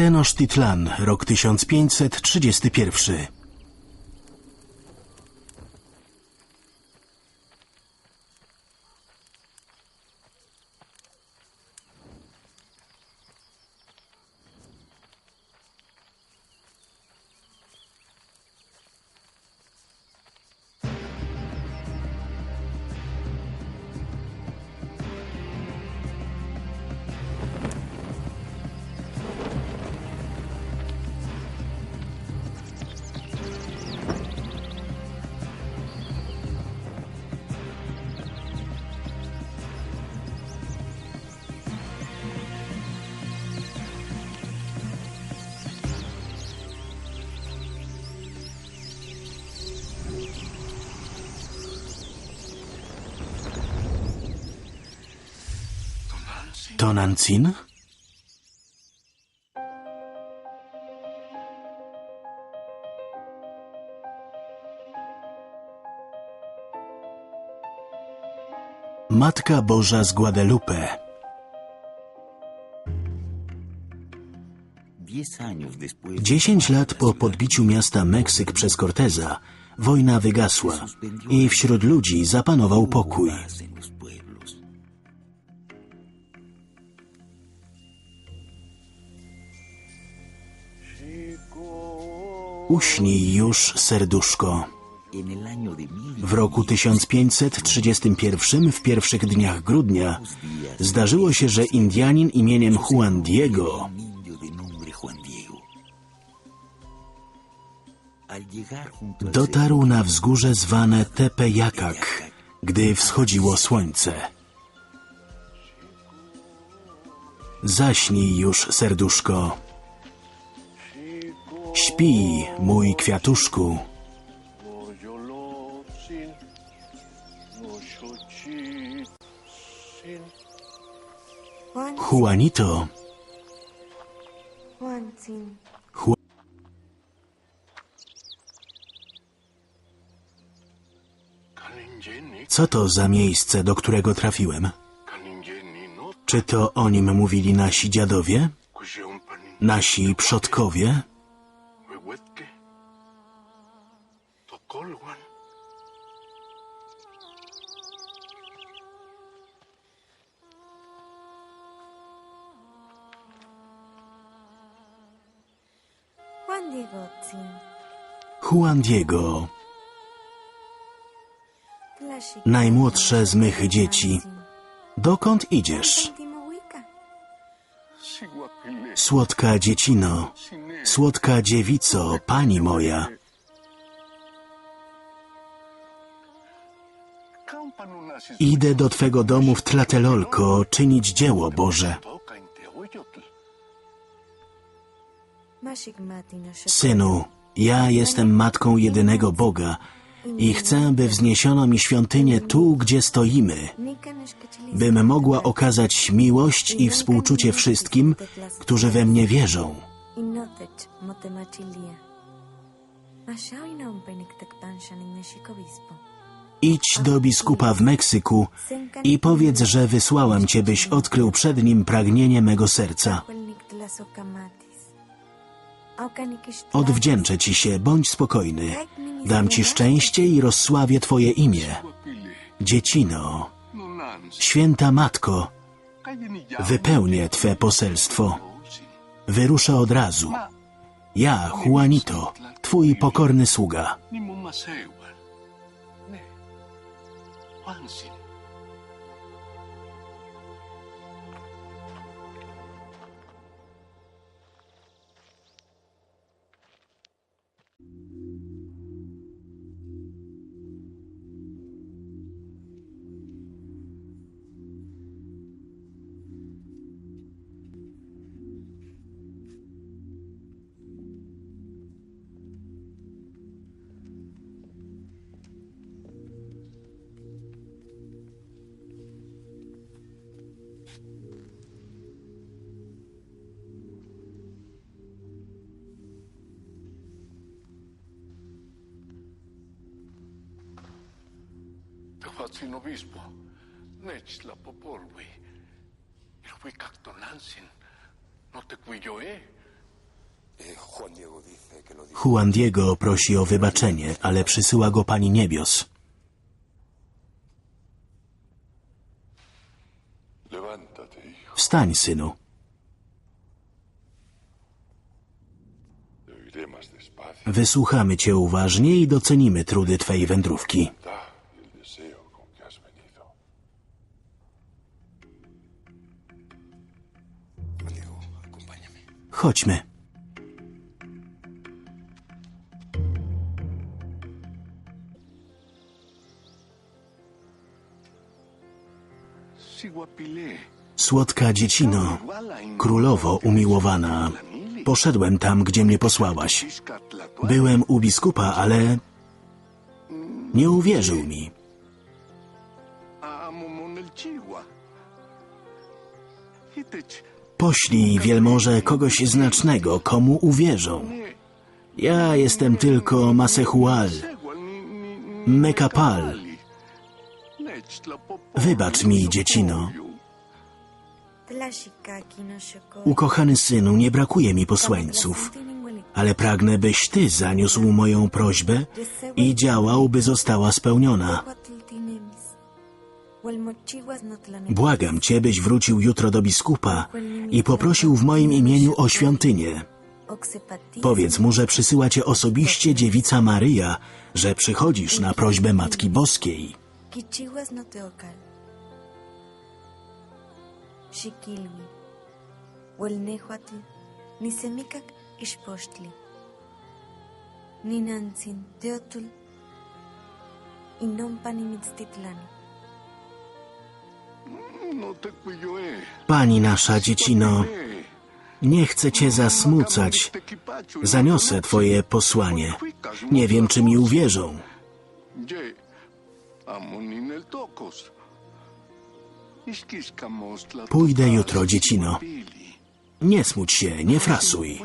Tenochtitlan, rok 1531. Tonantzin? Matka Boża z Guadalupe. Dziesięć lat po podbiciu miasta Meksyk przez Corteza, wojna wygasła i wśród ludzi zapanował pokój. Uśnij już, serduszko. W roku 1531, w pierwszych dniach grudnia, zdarzyło się, że Indianin imieniem Juan Diego dotarł na wzgórze zwane Tepeyacac, gdy wschodziło słońce. Zaśnij już, serduszko. Śpi, mój kwiatuszku. Juanito, co to za miejsce, do którego trafiłem? Czy to o nim mówili nasi dziadowie? Nasi przodkowie? Diego Juan Diego, najmłodsze z mych dzieci. Dokąd idziesz? Słodka dziecino, słodka dziewico, pani moja. Idę do twego domu w Tlatelolko czynić dzieło Boże. Synu, ja jestem matką jedynego Boga i chcę, by wzniesiono mi świątynię tu, gdzie stoimy, bym mogła okazać miłość i współczucie wszystkim, którzy we mnie wierzą. Bispo. Idź do biskupa w Meksyku i powiedz, że wysłałam cię, byś odkrył przed nim pragnienie mego serca. Odwdzięczę ci się, bądź spokojny. Dam ci szczęście i rozsławię twoje imię. Dziecino, święta matko, wypełnię twe poselstwo. Wyruszę od razu. Ja, Juanito, twój pokorny sługa. Tehuatzin obispo, Nechla popolwi, ilhui cactonansin, no te cuillo, eh? Juan Diego prosi o wybaczenie, ale przysyła go Pani Niebios. Wstań, synu. Wysłuchamy Cię uważnie i docenimy trudy Twej wędrówki. Chodźmy. Słodka dziecino, królowo umiłowana, poszedłem tam, gdzie mnie posłałaś. Byłem u biskupa, ale nie uwierzył mi. Poślij, wielmoże, kogoś znacznego, komu uwierzą. Ja jestem tylko Masehual, Mekapal. Wybacz mi, dziecino. No. Ukochany synu, nie brakuje mi posłańców, ale pragnę, byś ty zaniósł moją prośbę i działał, by została spełniona. Błagam cię, byś wrócił jutro do biskupa i poprosił w moim imieniu o świątynię. Powiedz mu, że przysyła cię osobiście dziewica Maryja, że przychodzisz na prośbę Matki Boskiej. Xikilwi. Nisemikak teotul. Inompa nimitztitlani. Pani nasza dziecino, nie chcę cię zasmucać. Zaniosę twoje posłanie. Nie wiem, czy mi uwierzą. Pójdę jutro, dziecino. Nie smuć się, nie frasuj.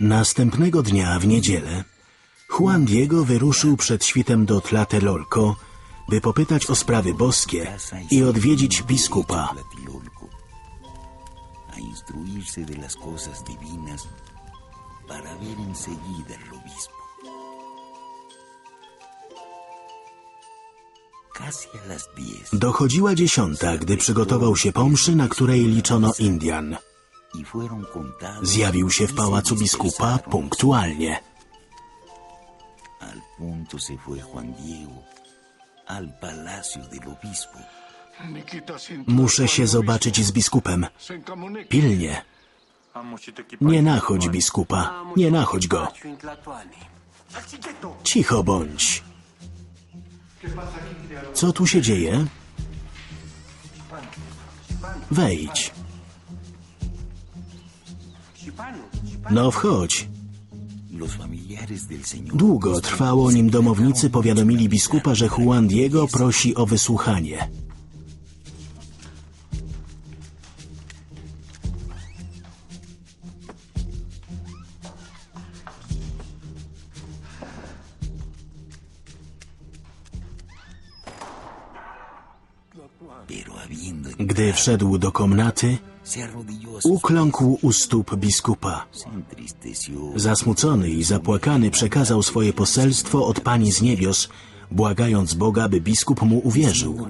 Następnego dnia, w niedzielę, Juan Diego wyruszył przed świtem do Tlatelolco, by popytać o sprawy boskie i odwiedzić biskupa. Dochodziła dziesiąta, gdy przygotował się po mszy, na której liczono Indian. Zjawił się w pałacu biskupa punktualnie. Muszę się zobaczyć z biskupem. Pilnie. Nie nachodź biskupa, nie nachodź go. Cicho bądź. Co tu się dzieje? Wejdź. No wchodź. Długo trwało, nim domownicy powiadomili biskupa, że Juan Diego prosi o wysłuchanie. Gdy wszedł do komnaty, ukląkł u stóp biskupa. Zasmucony i zapłakany przekazał swoje poselstwo od Pani z niebios, błagając Boga, by biskup mu uwierzył.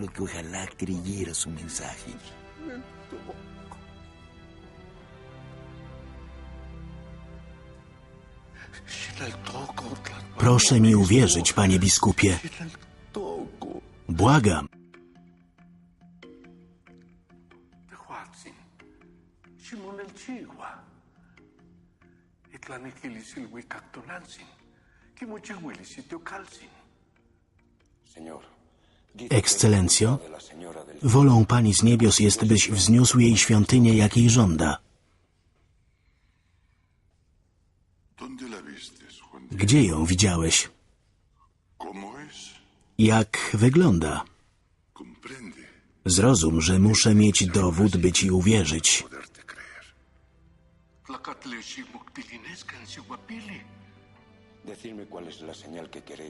Proszę mi uwierzyć, panie biskupie. Błagam. Itlaniquilis Huicactonanzin. Kimuchihuilis Itiocalzin. Señor, Ekscelencjo, wolą Pani z niebios jest, byś wzniósł jej świątynię, jakiej żąda. Gdzie ją widziałeś? Jak wygląda? Zrozum, że muszę mieć dowód, by Ci uwierzyć.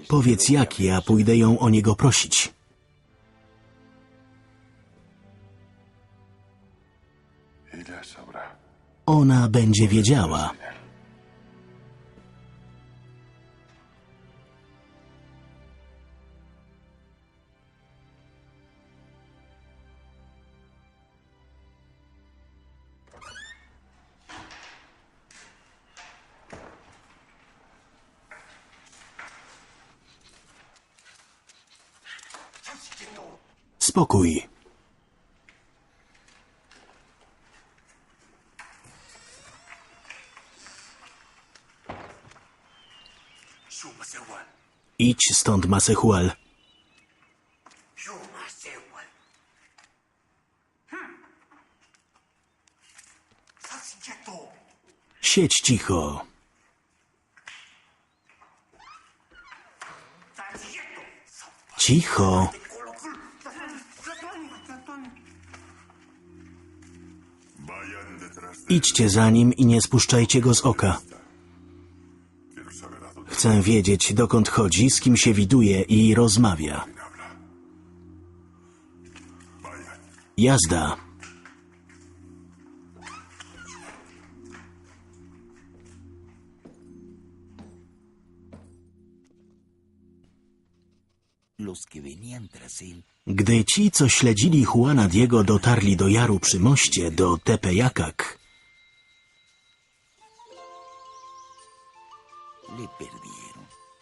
Powiedz jak, ja pójdę ją o niego prosić. Ona będzie wiedziała. Spokój. Idź stąd, Masehual. Siedź cicho. Cicho. Idźcie za nim i nie spuszczajcie go z oka. Chcę wiedzieć, dokąd chodzi, z kim się widuje i rozmawia. Jazda. Gdy ci, co śledzili Juana Diego, dotarli do jaru przy moście, do Tepejakak,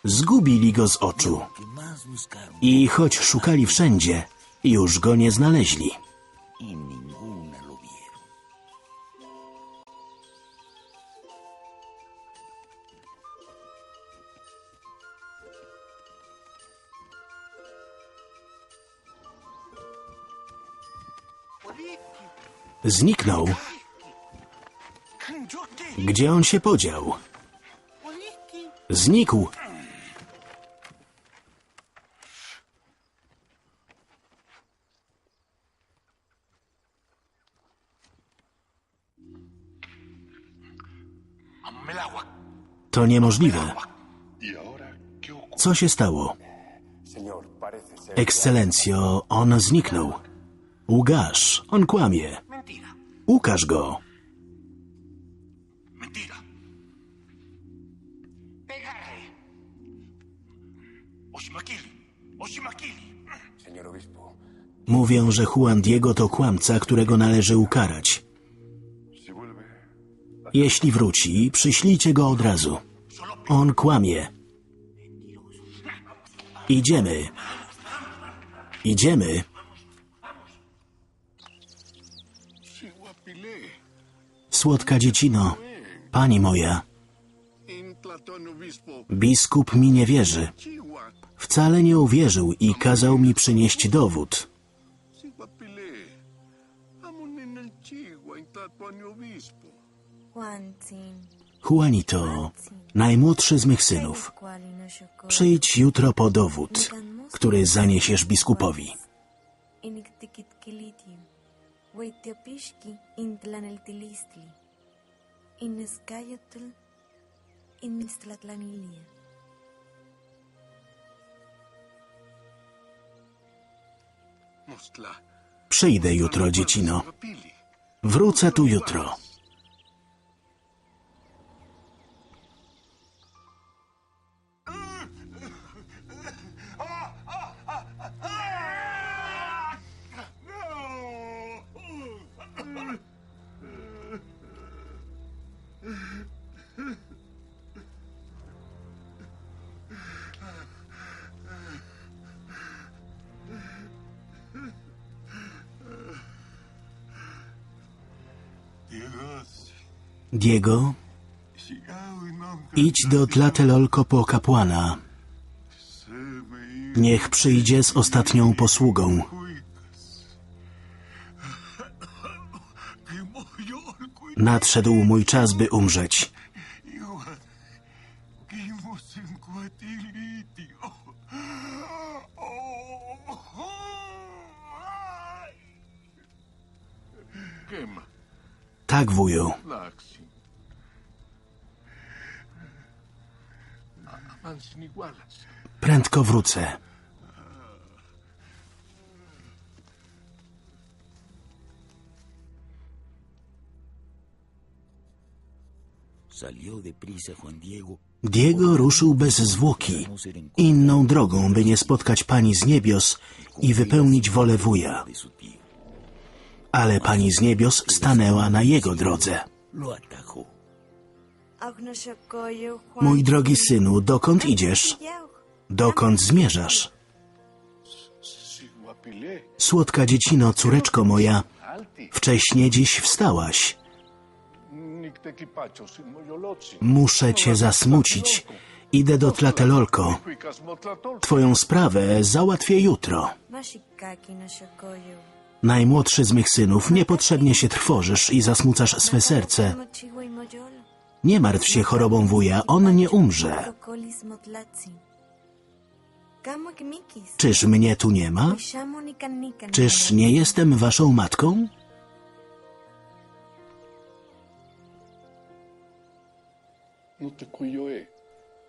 zgubili go z oczu. I choć szukali wszędzie, już go nie znaleźli. y. Zniknął. Gdzie on się podział? Znikł. To niemożliwe. Co się stało? Ekscelencjo, on zniknął. Łukasz, on kłamie. Ukaż go. Mówią, że Juan Diego to kłamca, którego należy ukarać. Jeśli wróci, przyślijcie go od razu. On kłamie. Idziemy. Idziemy. Słodka dziecino, pani moja, biskup mi nie wierzy. Wcale nie uwierzył i kazał mi przynieść dowód. Juanito, najmłodszy z mych synów, przyjdź jutro po dowód, który zaniesiesz biskupowi. Przyjdę jutro, dziecino. Wrócę tu jutro. Diego, idź do Tlatelolko po kapłana. Niech przyjdzie z ostatnią posługą. Nadszedł mój czas, by umrzeć. cuidado, que Prędko wrócę. Diego. Ruszył bez zwłoki, inną drogą, by nie spotkać pani z niebios i wypełnić wolę wuja. Ale pani z niebios stanęła na jego drodze. Mój drogi synu, dokąd idziesz? Dokąd zmierzasz? Słodka dziecino, córeczko moja, wcześnie dziś wstałaś. Muszę cię zasmucić. Idę do Tlatelolko. Twoją sprawę załatwię jutro. Najmłodszy z mych synów, niepotrzebnie się trwożysz i zasmucasz swe serce. Nie martw się chorobą wuja, on nie umrze. Czyż mnie tu nie ma? Czyż nie jestem waszą matką?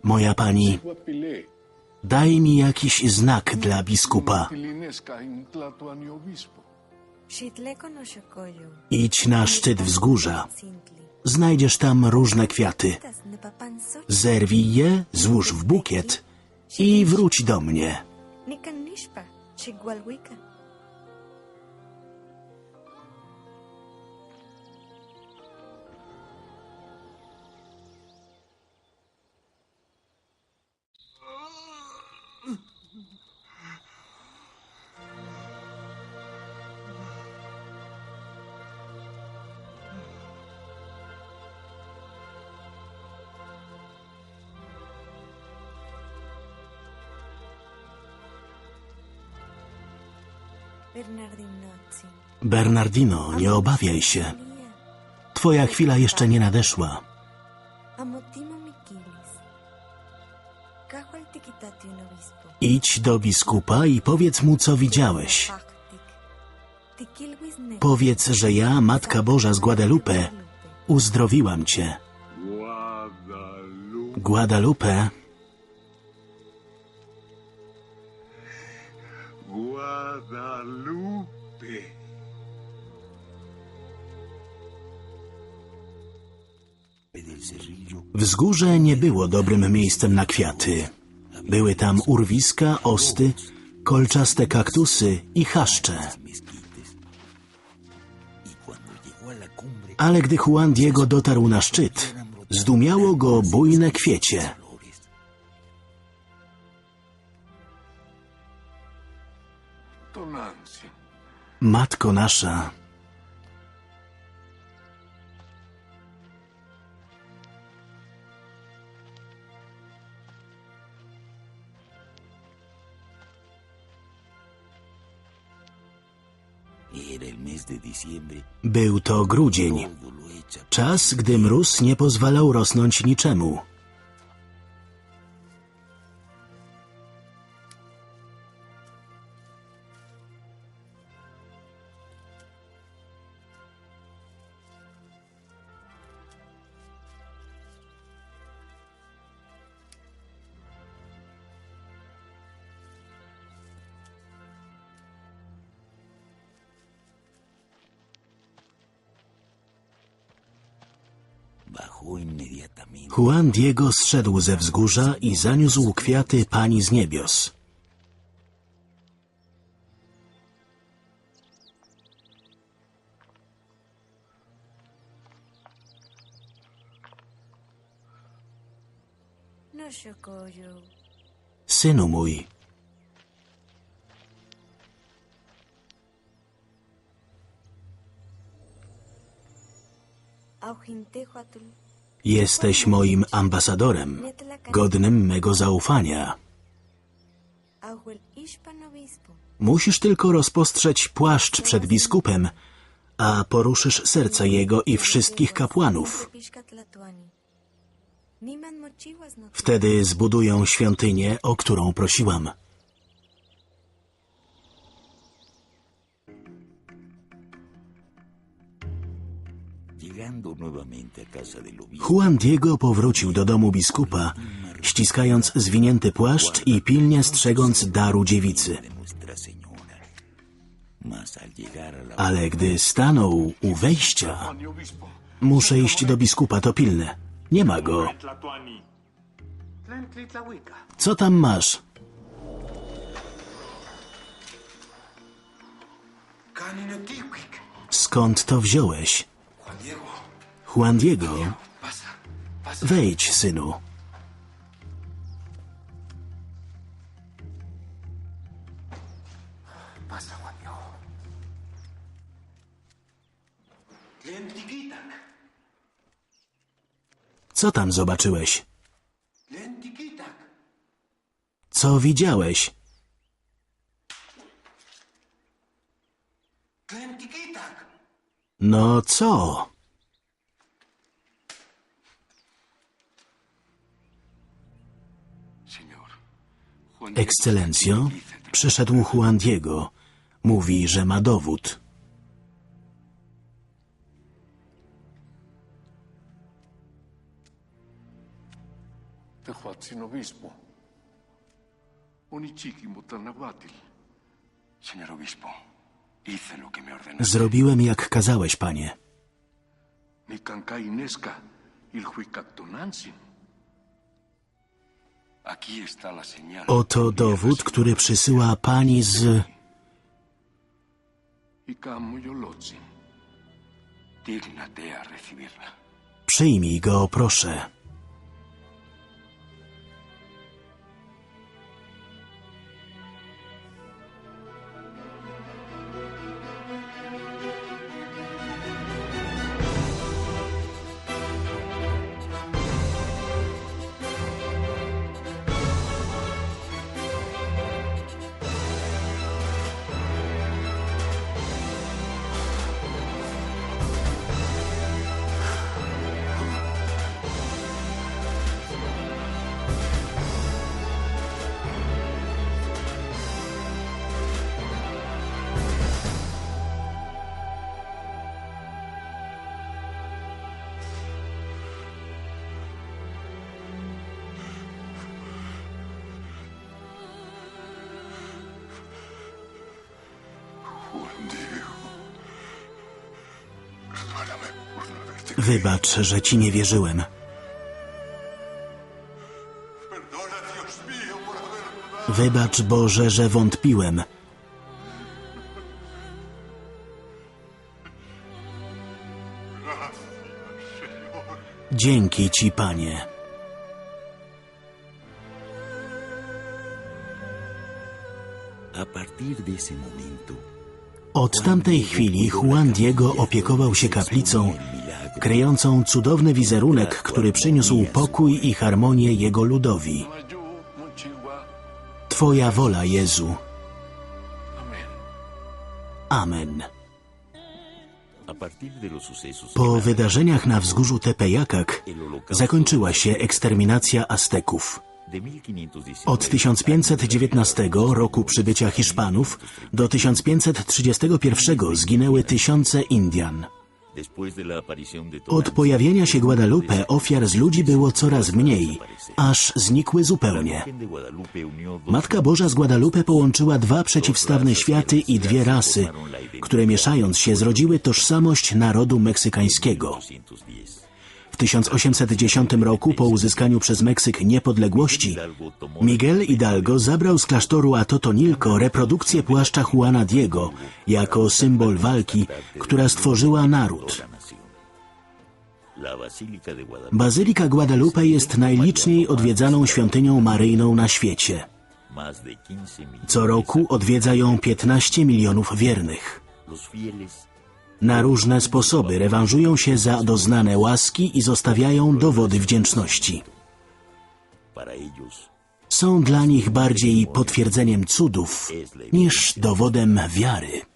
Moja pani, daj mi jakiś znak dla biskupa. Idź na szczyt wzgórza. Znajdziesz tam różne kwiaty. Zerwij je, złóż w bukiet i wróć do mnie. Bernardino, nie obawiaj się. Twoja chwila jeszcze nie nadeszła. Idź do biskupa i powiedz mu, co widziałeś. Powiedz, że ja, Matka Boża z Guadalupe, uzdrowiłam cię. Guadalupe. Wzgórze nie było dobrym miejscem na kwiaty. Były tam urwiska, osty, kolczaste kaktusy i chaszcze. Ale gdy Juan Diego dotarł na szczyt, zdumiało go bujne kwiecie. Matko nasza, był to grudzień, czas, gdy mróz nie pozwalał rosnąć niczemu. Juan Diego zszedł ze wzgórza i zaniósł kwiaty pani z niebios. No. Synu mój, Aujintehuatl. Jesteś moim ambasadorem, godnym mego zaufania. Musisz tylko rozpostrzeć płaszcz przed biskupem, a poruszysz serce jego i wszystkich kapłanów. Wtedy zbudują świątynię, o którą prosiłam. Juan Diego powrócił do domu biskupa, ściskając zwinięty płaszcz i pilnie strzegąc daru dziewicy. Ale gdy stanął u wejścia, muszę iść do biskupa, to pilne. Nie ma go. Co tam masz? Skąd to wziąłeś? Juan Diego, wejdź, synu. Co tam zobaczyłeś? Co widziałeś? No co? Ekscelencjo, przyszedł Juan Diego. Mówi, że ma dowód. Tehuatzin obispo. Onichiki motanahuatil. Señor obispo, Zrobiłem jak kazałeś, panie. Oto dowód, który przysyła pani z... Przyjmij go, proszę. Wybacz, że ci nie wierzyłem. Wybacz, Boże, że wątpiłem. Dzięki ci, panie. Od tamtej chwili Juan Diego opiekował się kaplicą, kryjącą cudowny wizerunek, który przyniósł pokój i harmonię jego ludowi. Twoja wola, Jezu. Amen. Po wydarzeniach na wzgórzu Tepejakak zakończyła się eksterminacja Azteków. de 1519 Od 1519 roku przybycia Hiszpanów do 1531 zginęły tysiące Indian. Od pojawienia się Guadalupe ofiar z ludzi było coraz mniej, aż znikły zupełnie. Matka Boża z Guadalupe połączyła dwa przeciwstawne światy i dwie rasy, które mieszając się zrodziły tożsamość narodu meksykańskiego. 210. W 1810 roku, po uzyskaniu przez Meksyk niepodległości, Miguel Hidalgo zabrał z klasztoru Atotonilco reprodukcję płaszcza Juana Diego jako symbol walki, która stworzyła naród. Bazylika Guadalupe jest najliczniej odwiedzaną świątynią maryjną na świecie. más de 15 millones. Co roku odwiedza ją 15 milionów wiernych. Na różne sposoby rewanżują się za doznane łaski i zostawiają dowody wdzięczności. Są dla nich bardziej potwierdzeniem cudów niż dowodem wiary.